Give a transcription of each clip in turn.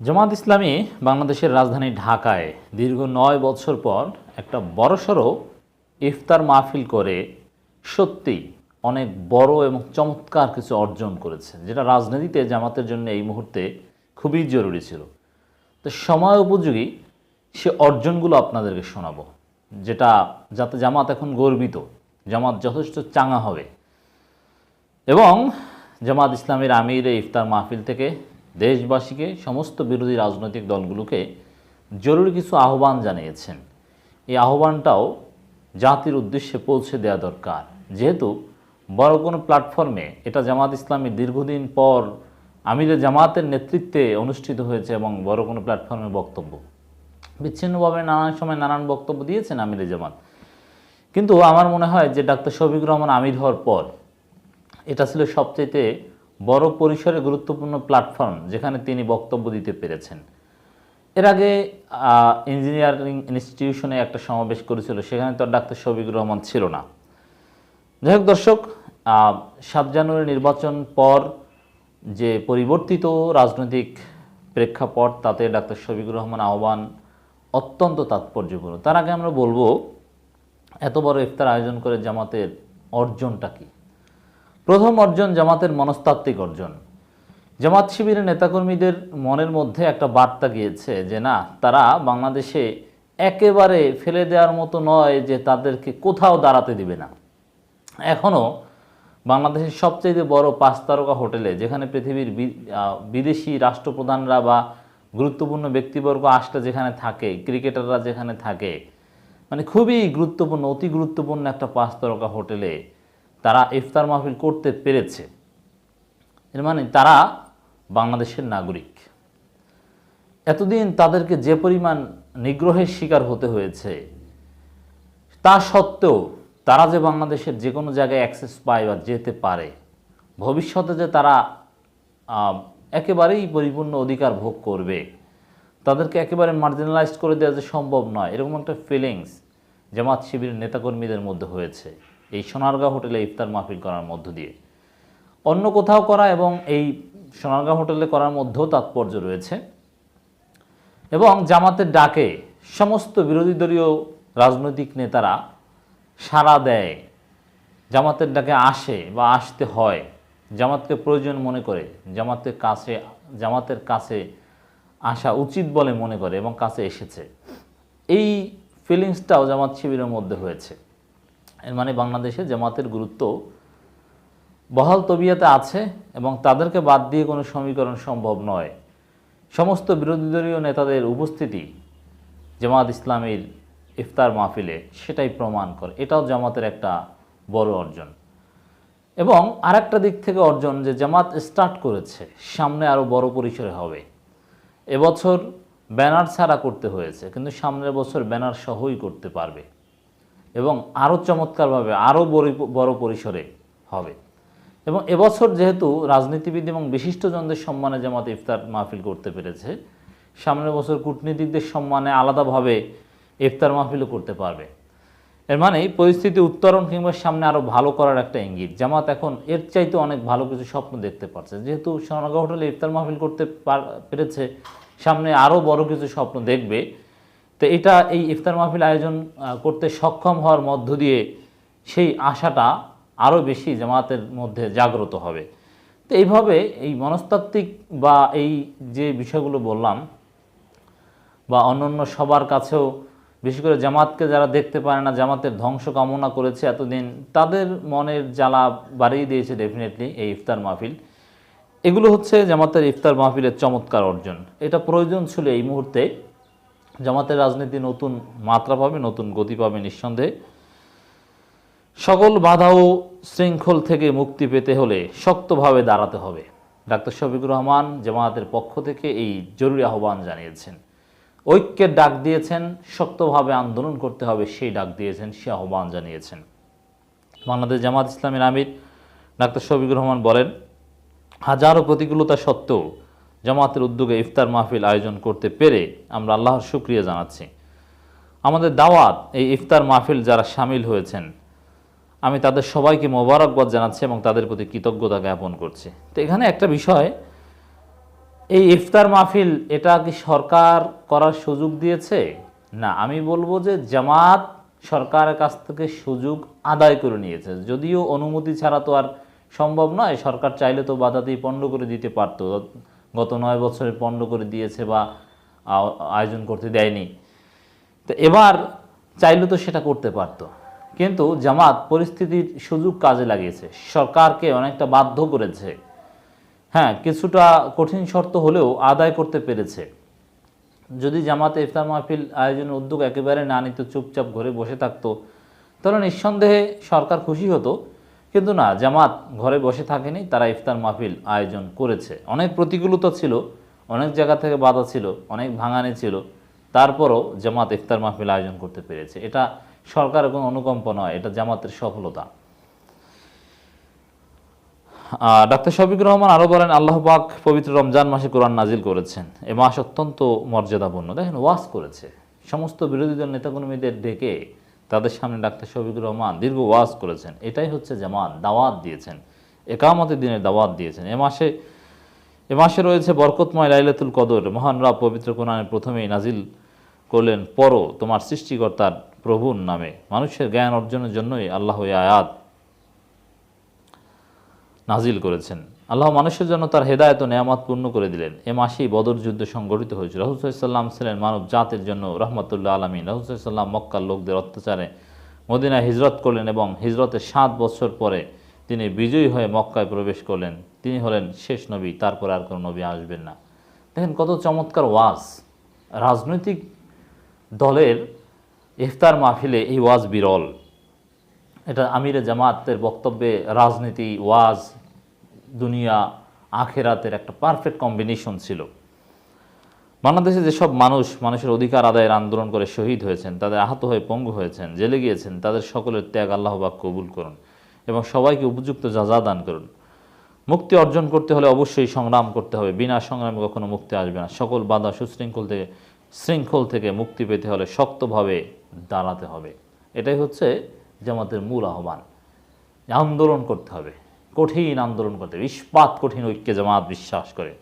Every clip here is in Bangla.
জামাত ইসলামী বাংলাদেশের রাজধানী ঢাকায় দীর্ঘ নয় বছর পর একটা বড়সড় ইফতার মাহফিল করে সত্যি অনেক বড় এবং চমৎকার কিছু অর্জন করেছে, যেটা রাজনীতিতে জামাতের জন্য এই মুহূর্তে খুবই জরুরি ছিল। তো সময় উপযোগী সে অর্জনগুলো আপনাদেরকে শোনাবো, যেটা যাতে জামাত এখন গর্বিত, জামাত যথেষ্ট চাঙা হবে। এবং জামাত ইসলামের আমির ইফতার মাহফিল থেকে দেশবাসীকে সমস্ত বিরোধী রাজনৈতিক দলগুলোকে জরুরি কিছু আহ্বান জানিয়েছেন। এই আহ্বানটাও জাতির উদ্দেশ্যে পৌঁছে দেওয়া দরকার। যেহেতু বড় কোনো প্ল্যাটফর্মে এটা জামাত ইসলামী দীর্ঘদিন পর আমিরে জামাতের নেতৃত্বে অনুষ্ঠিত হয়েছে এবং বড় কোনো প্ল্যাটফর্মে বক্তব্য। বিচ্ছিন্নভাবে নানান সময় নানান বক্তব্য দিয়েছেন আমিরে জামাত। কিন্তু আমার মনে হয় যে ডাক্তার শফিকুর রহমান আমির হওয়ার পর এটা ছিল সবচেয়ে বড় পরিসরে গুরুত্বপূর্ণ প্ল্যাটফর্ম যেখানে তিনি বক্তব্য দিতে পেরেছেন। এর আগে ইঞ্জিনিয়ারিং ইনস্টিটিউশনে একটা সমাবেশ করেছিল, সেখানে তো ডাক্তার শফিকুর রহমান ছিল না। যাই হোক দর্শক সাত জানুয়ারি নির্বাচন পর যে পরিবর্তিত রাজনৈতিক প্রেক্ষাপট, তাতে ডাক্তার শফিকুর রহমান আহ্বান অত্যন্ত তাৎপর্যপূর্ণ। তার আগে আমরা বলব, এত বড় ইফতার আয়োজন করে জামাতের অর্জনটা কি? প্রথম অর্জন জামাতের মনস্তাত্ত্বিক অর্জন। জামাত শিবিরের নেতাকর্মীদের মনের মধ্যে একটা বার্তা গিয়েছে যে, না, তারা বাংলাদেশে একেবারে ফেলে দেওয়ার মতো নয় যে, তাদেরকে কোথাও দাঁড়াতে দিবে না। এখনও বাংলাদেশের সবচেয়ে বড় পাঁচ তারকা হোটেলে, যেখানে পৃথিবীর বিদেশি রাষ্ট্রপ্রধানরা বা গুরুত্বপূর্ণ ব্যক্তিবর্গ আসলে যেখানে থাকে, ক্রিকেটাররা যেখানে থাকে মানে খুবই গুরুত্বপূর্ণ, অতি গুরুত্বপূর্ণ একটা পাঁচ তারকা হোটেলে তারা ইফতার মাহফিল করতে পেরেছে। এর মানে তারা বাংলাদেশের নাগরিক। এতদিন তাদেরকে যে পরিমাণ নিগ্রহের শিকার হতে হয়েছে, তা সত্ত্বেও তারা যে বাংলাদেশের যে কোনো জায়গায় অ্যাক্সেস পায় বা যেতে পারে, ভবিষ্যতে যে তারা একেবারেই পরিপূর্ণ অধিকার ভোগ করবে, তাদেরকে একেবারে মার্জিনালাইজ করে দেওয়া যে সম্ভব নয়, এরকম একটা ফিলিংস জামাত শিবিরের নেতাকর্মীদের মধ্যে হয়েছে। এই সোনারগাঁও হোটেলে ইফতার মাহফিল করার মধ্য দিয়ে। অন্য কোথাও করা এবং এই সোনারগাঁও হোটেলে করার মধ্যেও তাৎপর্য রয়েছে। এবং জামাতের ডাকে সমস্ত বিরোধী দলীয় রাজনৈতিক নেতারা সাড়া দেয়। জামাতের ডাকে আসে বা আসতে হয়। জামাতকে প্রয়োজন মনে করে। জামাতের কাছে জামাতের কাছে আসা উচিত বলে মনে করে এবং কাছে এসেছে। এই ফিলিংসটাও জামাত শিবিরের মধ্যে হয়েছে। এর মানে বাংলাদেশে জামাতের গুরুত্ব বহাল তবিয়াতে আছে এবং তাদেরকে বাদ দিয়ে কোনো সমীকরণ সম্ভব নয়। সমস্ত বিরোধী দলীয় নেতাদের উপস্থিতি জামাত ইসলামীর ইফতার মাহফিলে সেটাই প্রমাণ করে। এটাও জামাতের একটা বড় অর্জন। এবং আরেকটা দিক থেকে অর্জন যে জামাত স্টার্ট করেছে, সামনে আরও বড় পরিসরে হবে। এবছর ব্যানার ছাড়া করতে হয়েছে, কিন্তু সামনের বছর ব্যানার সহই করতে পারবে। এবং আরও চমৎকারভাবে আরও বড় পরিসরে হবে। এবং এবছর যেহেতু রাজনীতিবিদ এবং বিশিষ্টজনদের সম্মানে জামাত ইফতার মাহফিল করতে পেরেছে, সামনের বছর কূটনীতিকদের সম্মানে আলাদাভাবে ইফতার মাহফিলও করতে পারবে। এর মানে পরিস্থিতি উত্তরণ কিংবা সামনে আরও ভালো করার একটা ইঙ্গিত। জামাত এখন এর চাইতে অনেক ভালো কিছু স্বপ্ন দেখতে পারছে যেহেতু সোনাগাঁও হোটেলে ইফতার মাহফিল করতে পার- পেরেছে, সামনে আরও বড় কিছু স্বপ্ন দেখবে। তো এটা এই ইফতার মাহফিল আয়োজন করতে সক্ষম হওয়ার মধ্য দিয়ে সেই আশাটা আরও বেশি জামাতের মধ্যে জাগ্রত হবে। তো এইভাবে এই মনস্তাত্ত্বিক বা এই যে বিষয়গুলো বললাম বা অন্যান্য সবার কাছেও, বিশেষ করে জামাতকে যারা দেখতে পারে না, জামাতের ধ্বংস কামনা করেছে এতদিন, তাদের মনের জ্বালা বাড়িয়ে দিয়েছে ডেফিনেটলি এই ইফতার মাহফিল। এগুলো হচ্ছে জামাতের ইফতার মাহফিলের চমৎকার অর্জন। এটা প্রয়োজন ছিল এই মুহূর্তে। জামাতের রাজনীতি নতুন মাত্রা পাবে, নতুন গতি পাবে নিঃসন্দেহে। সকল বাধা ও শৃঙ্খল থেকে মুক্তি পেতে হলে শক্তভাবে দাঁড়াতে হবে। ডাক্তার শফিকুর রহমান জামায়াতের পক্ষ থেকে এই জরুরি আহ্বান জানিয়েছেন। ঐক্যের ডাক দিয়েছেন, শক্তভাবে আন্দোলন করতে হবে সেই ডাক দিয়েছেন, সে আহ্বান জানিয়েছেন। বাংলাদেশ জামাত ইসলামের আমির ডাক্তার শফিকুর রহমান বলেন, হাজারো প্রতিকূলতা সত্ত্বেও জামাতের উদ্যোগে ইফতার মাহফিল আয়োজন করতে পেরে আমরা আল্লাহর শুক্রিয়া জানাচ্ছি। আমাদের দাওয়াত, এই ইফতার মাহফিল যারা সামিল হয়েছেন, আমি তাদের সবাইকে মোবারকবাদ জানাচ্ছি এবং তাদের প্রতি কৃতজ্ঞতা জ্ঞাপন করছি। তো এখানে একটা বিষয়, এই ইফতার মাহফিল এটা কি সরকার করার সুযোগ দিয়েছে? না, আমি বলব যে জামাত সরকারের কাছ থেকে সুযোগ আদায় করে নিয়েছে। যদিও অনুমতি ছাড়া তো আর সম্ভব নয়, সরকার চাইলে তো বাধাতেই পণ্ড করে দিতে পারতো। গত নয় বছরে পণ্ড করে দিয়েছে বা আয়োজন করতে দেয়নি। তো এবার চাইলে তো সেটা করতে পারতো। কিন্তু জামাত পরিস্থিতির সুযোগ কাজে লাগিয়েছে। সরকারকে অনেকটা বাধ্য করেছে। হ্যাঁ কিছুটা কঠিন শর্ত হলেও আদায় করতে পেরেছে। যদি জামাতে ইফতার মাহফিল আয়োজনের উদ্যোগ একেবারে না নিত চুপচাপ ঘরে বসে থাকতো, তাহলে নিঃসন্দেহে সরকার খুশি হতো। কিন্তু না, জামাত ঘরে বসে থাকেনি, তারা ইফতার মাহফিল আয়োজন করেছে। অনেক প্রতিকূলতা ছিল, অনেক জায়গা থেকে বাধা ছিল, অনেক ভাঙানি ছিল, তারপরও জামাত ইফতার মাহফিল আয়োজন করতে পেরেছে। এটা সরকারের কোনো অনুকম্প নয়, এটা জামাতের সফলতা। ডাক্তার শফিকুর রহমান আরও বলেন, আল্লাহ পাক পবিত্র রমজান মাসে কোরআন নাজিল করেছেন। এ মাস অত্যন্ত মর্যাদাপূর্ণ। দেখেন, ওয়াজ করেছে। সমস্ত বিরোধী দল নেতাকর্মীদের ডেকে তাদের সামনে ডাক্তার শফিকুর রহমান দীর্ঘ ওয়াজ করেছেন। এটাই হচ্ছে জামাত, দাওয়াত দিয়েছেন। একামতের দিনের দাওয়াত দিয়েছেন। এ মাসে এ মাসে রয়েছে বরকতময় লাইলাতুল কদর। মহান রব পবিত্র কোরআনের প্রথমেই নাজিল করলেন, পরও তোমার সৃষ্টিকর্তার প্রভুর নামে। মানুষের জ্ঞান অর্জনের জন্যই আল্লাহ আয়াত নাজিল করেছেন। আল্লাহ মানুষের জন্য তার হেদায়ত নেয়ামত পূর্ণ করে দিলেন। এ মাসেই বদর যুদ্ধ সংগঠিত হয়েছিল। রহুসাল্লাম ছিলেন মানব জাতের জন্য রহমতুল্লাহ আলমী রহুসাল্লাম মক্কার লোকদের অত্যাচারে মদিনায় হিজরত করলেন এবং হিজরতের সাত বছর পরে তিনি বিজয়ী হয়ে মক্কায় প্রবেশ করলেন। তিনি হলেন শেষ নবী, তারপরে আর কোনো নবী আসবেন না। দেখেন কত চমৎকার ওয়াজ। রাজনৈতিক দলের ইফতার মাহফিলে এই ওয়াজ বিরল। এটা আমিরে জামাতের বক্তব্যে রাজনীতি, ওয়াজ দুনিয়া, আখেরাতের একটা পারফেক্ট কম্বিনেশন ছিল। বাংলাদেশে যেসব মানুষ মানুষের অধিকার আদায়ের আন্দোলন করে শহীদ হয়েছেন, তাদের আহত হয়ে পঙ্গু হয়েছেন, জেলে গিয়েছেন, তাদের সকলের ত্যাগ আল্লাহবাক কবুল করুন এবং সবাইকে উপযুক্ত যাজা দান করুন। মুক্তি অর্জন করতে হলে অবশ্যই সংগ্রাম করতে হবে, বিনা সংগ্রামে কখনো মুক্তি আসবে না। সকল বাধা সুশৃঙ্খল থেকে, শৃঙ্খল থেকে মুক্তি পেতে হলে শক্তভাবে দাঁড়াতে হবে। এটাই হচ্ছে জামাতের মূল আহ্বান। আন্দোলন করতে হবে। কঠিন আন্দোলন করতে হবে ইস্পাত কঠিন ঐক্যে জামাত বিশ্বাস করে।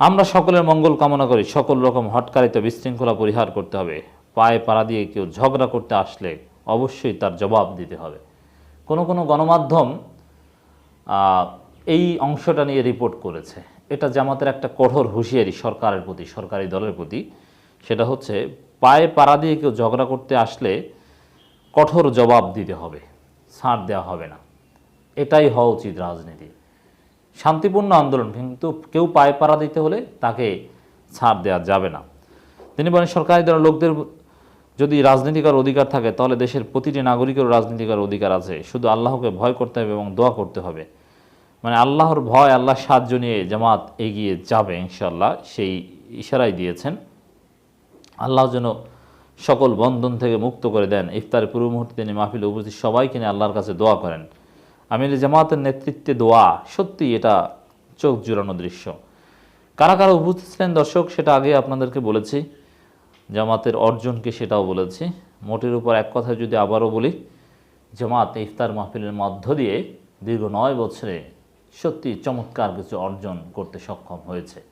আমরা সকলের মঙ্গল কামনা করি, সকল রকম হটকারিত বিশৃঙ্খলা পরিহার করতে হবে। পায়ে পাড়া দিয়ে কেউ ঝগড়া করতে আসলে অবশ্যই তার জবাব দিতে হবে। কোনো কোনো গণমাধ্যম এই অংশটা নিয়ে রিপোর্ট করেছে। এটা জামাতের একটা কঠোর হুঁশিয়ারি সরকারের প্রতি, সরকারি দলের প্রতি। সেটা হচ্ছে, পায়ে পাড়া দিয়ে কেউ ঝগড়া করতে আসলে কঠোর জবাব দিতে হবে। ছাড় দেওয়া হবে না। এটাই হওয়া উচিত রাজনীতি। শান্তিপূর্ণ আন্দোলন, কিন্তু কেউ পায়ে পাড়া দিতে হলে তাকে ছাড় দেওয়া যাবে না। তিনি বলেন, সরকারি দলের লোকদের যদি রাজনীতিকার অধিকার থাকে, তাহলে দেশের প্রতিটি নাগরিকের রাজনীতিকার অধিকার আছে। শুধু আল্লাহকে ভয় করতে হবে এবং দোয়া করতে হবে। মানে আল্লাহর ভয় আল্লাহ সাহায্য নিয়ে জামাত এগিয়ে যাবে ইনশাল্লাহ সেই ইশারাই দিয়েছেন। আল্লাহ যেন সকল বন্ধন থেকে মুক্ত করে দেন। ইফতারের পূর্ব মুহূর্তে তিনি মাহফিলে উপস্থিত। সবাইকে নিয়ে আল্লাহর কাছে দোয়া করেন। আমির জামাতের নেতৃত্বে দোয়া, সত্যি এটা চোখ জুড়ানো দৃশ্য। কারা কারা উপস্থিত ছিলেন দর্শক, সেটা আগে আপনাদেরকে বলেছি। জামাতের অর্জনকে সেটাও বলেছি। মোটের উপর এক কথা যদি আবারও বলি, জামাত ইফতার মাহফিলের মধ্য দিয়ে দীর্ঘ নয় বছরে সত্যি চমৎকার কিছু অর্জন করতে সক্ষম হয়েছে।